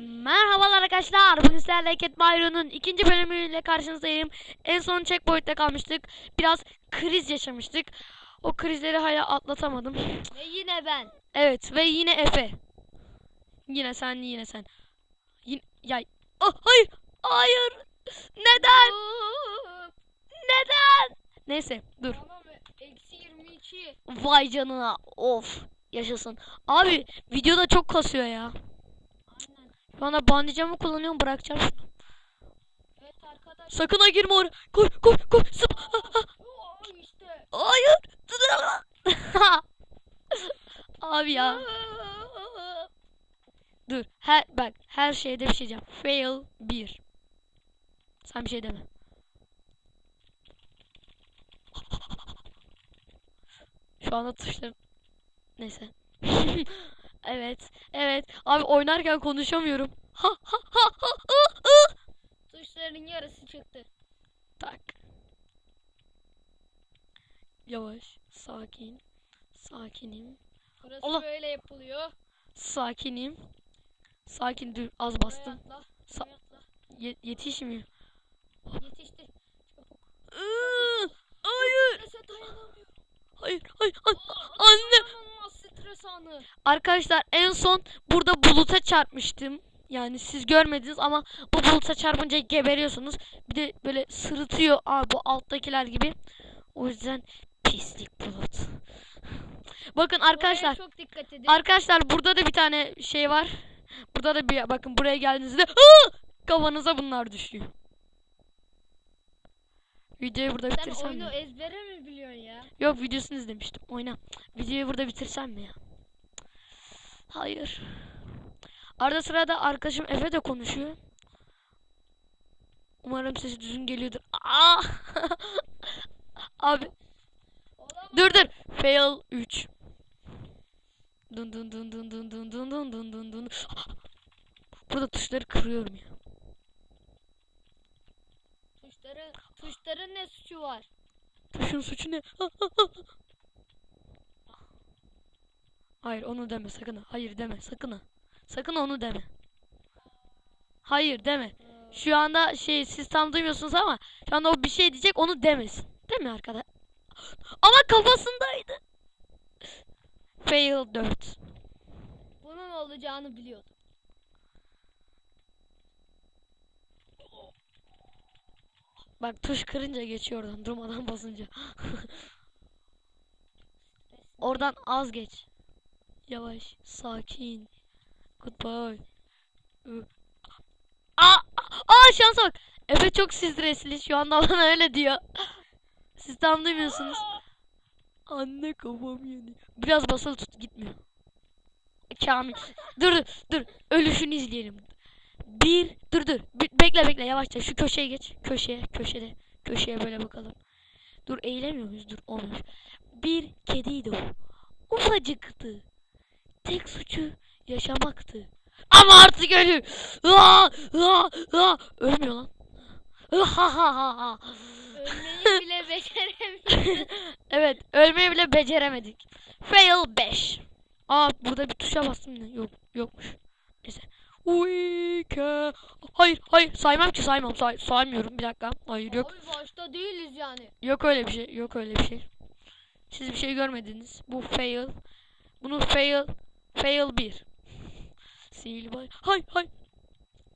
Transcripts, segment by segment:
Merhabalar arkadaşlar. Bugün sizlerle Cat Byron'un ikinci bölümüyle karşınızdayım. En son checkpoint'te kalmıştık. Biraz kriz yaşamıştık. O krizleri hala atlatamadım. Ve yine ben. Evet ve yine Efe. Yine sen yine sen. Yine, ya oh, hayır hayır. Neden? Neden? Neyse dur. Tamam eksi 22. Vay canına of yaşasın. Abi videoda çok kasıyor ya. Şu anda bandicamı kullanıyorum bırakacağım şunu. Evet arkadaşlar. Sakın ha girme oraya. Koy koy koy. Sıp. İşte. Hayır. Abi ya. Dur. Her bak her şeyde bir şey diyeceğim. Fail 1. Sen bir şey deme. Şu anda tuşlarım. Neyse. evet. Evet. Abi oynarken konuşamıyorum. Ha ha ha ha ha, ha. Tuşların yarısı çıktı. Tak. Yavaş. Sakin. Sakinim. Burası Allah. böyle yapılıyor. Sakinim. Sakin dur az Buraya bastım. atla. Sa- buraya atla. Ye- yetişmiyor. Yetiştir. Iıı, Hayır. Hayır. Hayır. an- Anne. Arkadaşlar en son burada buluta çarpmıştım. Yani siz görmediniz ama bu buluta çarpınca geberiyorsunuz. Bir de böyle sırıtıyor abi bu alttakiler gibi. O yüzden pislik bulut. Bakın arkadaşlar. Oraya çok dikkat edin. Arkadaşlar burada da bir tane şey var. Burada da bir bakın buraya geldiğinizde Aa! kafanıza bunlar düşüyor. Videoyu burada Sen bitirsem oyunu mi? ezbere mi biliyorsun ya? Yok videosunu izlemiştim. Oyna. Videoyu burada bitirsem mi ya? Hayır. Arada sırada arkadaşım Efe de konuşuyor. Umarım sesi düzgün geliyordur. Aa! Abi Olamaz. dur dur. Fail 3. Dun dun dun dun dun dun dun dun dun dun dun. Burada tuşları kırıyorum ya. Tuşları, tuşların ne suçu var? Tuşun suçu ne? Hayır onu deme sakın ha. Hayır deme sakın ha. Sakın onu deme. Hayır deme. Şu anda şey siz tam duymuyorsunuz ama şu anda o bir şey diyecek onu demesin. Değil mi arkadaş? Ama kafasındaydı. Fail 4. Bunun olacağını biliyordum. Bak tuş kırınca geçiyor oradan durmadan basınca. Oradan az geç. Yavaş, sakin. Goodbye. Aa, aa şansa bak. Efe çok stresli şu anda bana öyle diyor. Siz tam duymuyorsunuz. Anne kafam yanıyor. Biraz basılı tut gitmiyor. Kamil. Dur dur. Ölüşünü izleyelim. Bir dur dur. Bekle bekle yavaşça şu köşeye geç. Köşeye köşede. Köşeye böyle bakalım. Dur eğilemiyor muyuz? Dur olmuyor. Bir kediydi o. Ufacıktı. Tek suçu yaşamaktı. Ama artık ölü. Aa, aa, aa. Ölmüyor lan. Ölmeyi bile beceremiyorum. evet, ölmeyi bile beceremedik. Fail 5. Aa, burada bir tuşa bastım? Yok, yokmuş. Neyse. Uyke. Hayır, hayır, saymam ki saymam. Say saymıyorum. Bir dakika. Hayır, yok. Abi başta değiliz yani. Yok öyle bir şey. Yok öyle bir şey. Siz bir şey görmediniz. Bu fail. Bunu fail. Fail 1. Sil bay. Hay hay.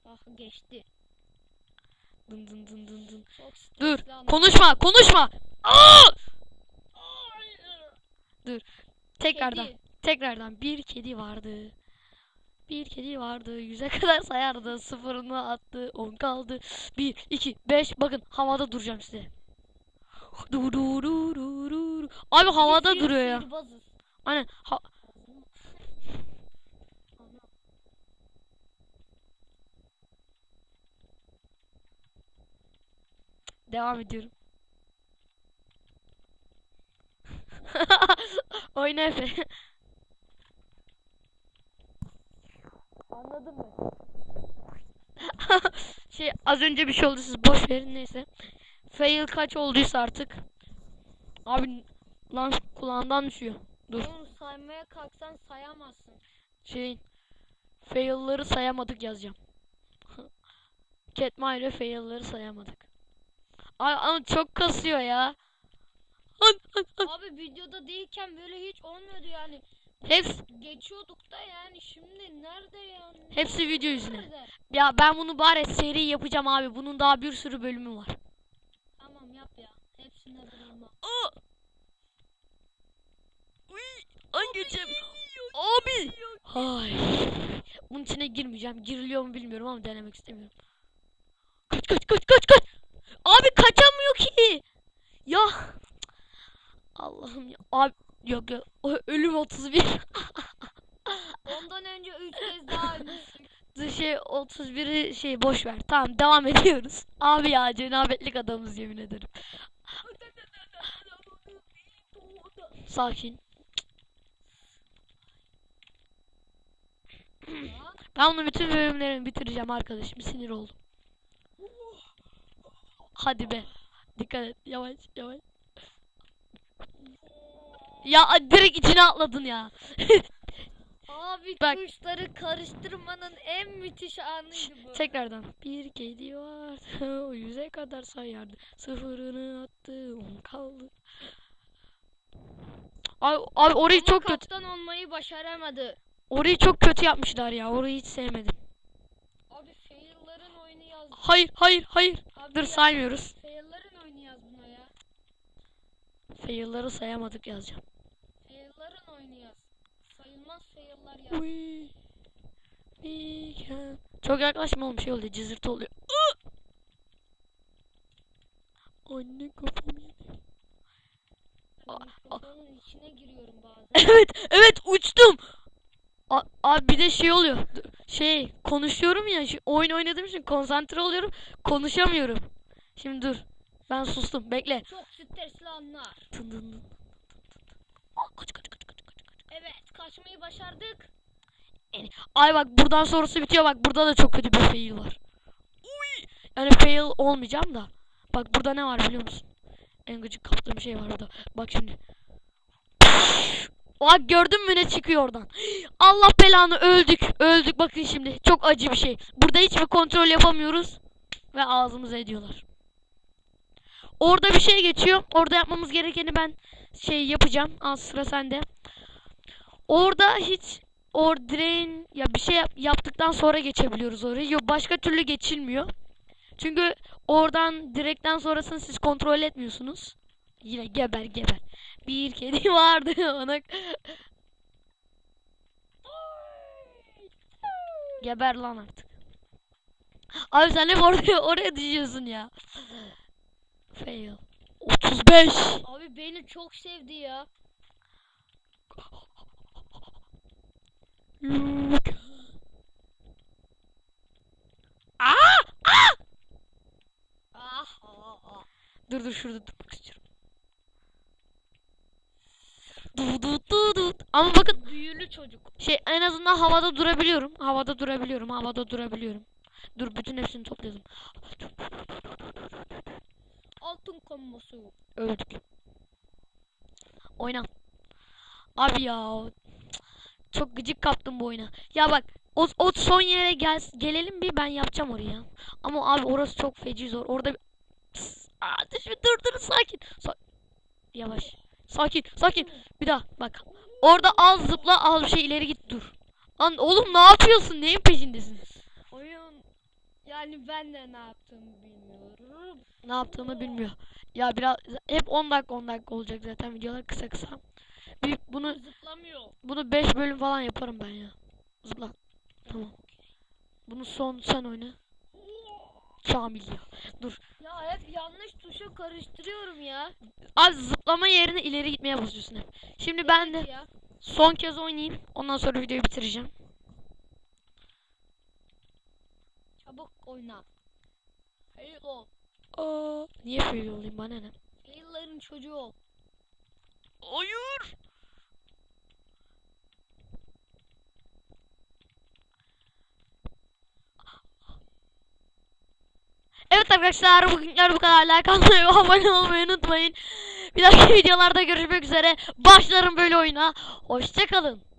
Ah geçti. Dın dın dın dın dın. Dur. Konuşma. Konuşma. Aa! Dur. Tekrardan. Kedi. Tekrardan bir kedi vardı. Bir kedi vardı. Yüze kadar sayardı. Sıfırını attı. On kaldı. Bir, iki, beş. Bakın havada duracağım size. Du du du du du. Abi havada Biz duruyor ya. Aynen. Ha Devam ediyorum. Oyna Efe. Az önce bir şey oldu siz boş verin neyse. Fail kaç olduysa artık. Abi lan kulağından düşüyor. Dur. Onu saymaya kalksan sayamazsın. Şeyin Fail'ları sayamadık yazacağım. Catma ile fail'ları sayamadık. Ay ama çok kasıyor ya. Abi videoda değilken böyle hiç olmuyordu yani. Hepsi, Geçiyorduk da yani şimdi nerede yani? hepsi video yüzüne. Nerede? Ya ben bunu bari seri yapacağım abi. Bunun daha bir sürü bölümü var. Tamam yap ya. Hepsinde bulunma. An geçem. Abi. Hay. Bunun içine girmeyeceğim. Giriliyor mu bilmiyorum ama denemek istemiyorum. Kaç kaç kaç kaç kaç. Abi kaçamıyor ki. Ya. Allah'ım ya. Abi yok yok. Ölüm 31. Ondan önce 3 kez daha ölmüştük. şey 31'i şey boş ver. Tamam devam ediyoruz. Abi ya cenabetlik adamız yemin ederim. Sakin. Ben bunun bütün bölümlerini bitireceğim arkadaşım. Sinir oldum. Hadi be. Dikkat et. Yavaş yavaş. Ya direkt içine atladın ya. Abi Bak. kuşları karıştırmanın en müthiş anıydı bu. Tekrardan. Bir kedi vardı. O yüze kadar sayardı. Sıfırını attı. On kaldı. Abi, abi orayı Ama çok kötü. kaptan olmayı başaramadı. Orayı çok kötü yapmışlar ya. Orayı hiç sevmedim. Abi fail'ların oyunu yaz. Hayır hayır hayır. Abi Dur ya, saymıyoruz. Fail'ların oyunu yaz buna ya. Fail'ları sayamadık yazacağım. Yaz. Sayılmaz fail'lar yaz. We, we can. Çok yaklaşma oğlum şey oluyor cızırtı oluyor. Anne kafam yedi. Aa, mikrofonun içine giriyorum bazen. Evet evet uçtum. A- Abi bir de şey oluyor. Şey konuşuyorum ya oyun oynadığım için konsantre oluyorum. Konuşamıyorum. Şimdi dur. Ben sustum. Bekle. Çok stresli anlar. Tın tın tın. Aa, Kaç kaç kaç kaç kaç. Evet kaçmayı başardık. Ay bak buradan sonrası bitiyor. Bak burada da çok kötü bir fail var. Uy! Yani fail olmayacağım da. Bak burada ne var biliyor musun? En gıcık kaptığım şey var burada. Bak şimdi. Bak gördün mü ne çıkıyor oradan? Allah belanı öldük. Öldük bakın şimdi. Çok acı bir şey. Burada hiçbir kontrol yapamıyoruz. Ve ağzımıza ediyorlar. Orada bir şey geçiyor. Orada yapmamız gerekeni ben şey yapacağım. Az sıra sende. Orada hiç or direğin ya bir şey yap- yaptıktan sonra geçebiliyoruz orayı. Yok başka türlü geçilmiyor. Çünkü oradan direkten sonrasını siz kontrol etmiyorsunuz. Yine geber geber. Bir kedi vardı ona. geber lan artık. Abi sen hep oraya oraya düşüyorsun ya. Fail. 35. Abi beni çok sevdi ya. Luke. Ah, ah, ah. Dur dur şurada durmak istiyorum. Du du du du. Ama bakın Büyülü çocuk. şey en azından havada durabiliyorum. Havada durabiliyorum. Havada durabiliyorum. Dur bütün hepsini topladım. Altın kombosu. Öldük. Oyna. Abi ya. Çok gıcık kaptım bu oyuna. Ya bak o, o son yere gel, gelelim bir ben yapacağım oraya. Ama abi orası çok feci zor. Orada. Pıs, aa, düşme dur dur sakin. Sa- Yavaş. Sakin sakin. Bir daha bak. Orada az zıpla az bir şey ileri git dur. Lan oğlum ne yapıyorsun? Neyin peşindesin? Oyun yani ben de ne yaptığımı bilmiyorum. Ne yaptığımı bilmiyor. Ya biraz hep 10 dakika 10 dakika olacak zaten videolar kısa kısa. Bir, bunu Zıplamıyor. Bunu 5 bölüm falan yaparım ben ya. Zıpla. Tamam. Bunu son sen oyna. Kamil ya. Dur. Ya hep yanlış tuşa karıştırıyorum ya. Abi zıplama yerine ileri gitmeye basıyorsun hep. Şimdi ben de Evet ya. son kez oynayayım. Ondan sonra videoyu bitireceğim. Çabuk oyna. Fail ol. Aa, niye böyle olayım bana ne? Fail'ların çocuğu ol. Hayır. Evet arkadaşlar bugünler bu kadar. Like atmayı abone olmayı unutmayın. Bir dahaki videolarda görüşmek üzere. Başlarım böyle oyuna. Hoşçakalın.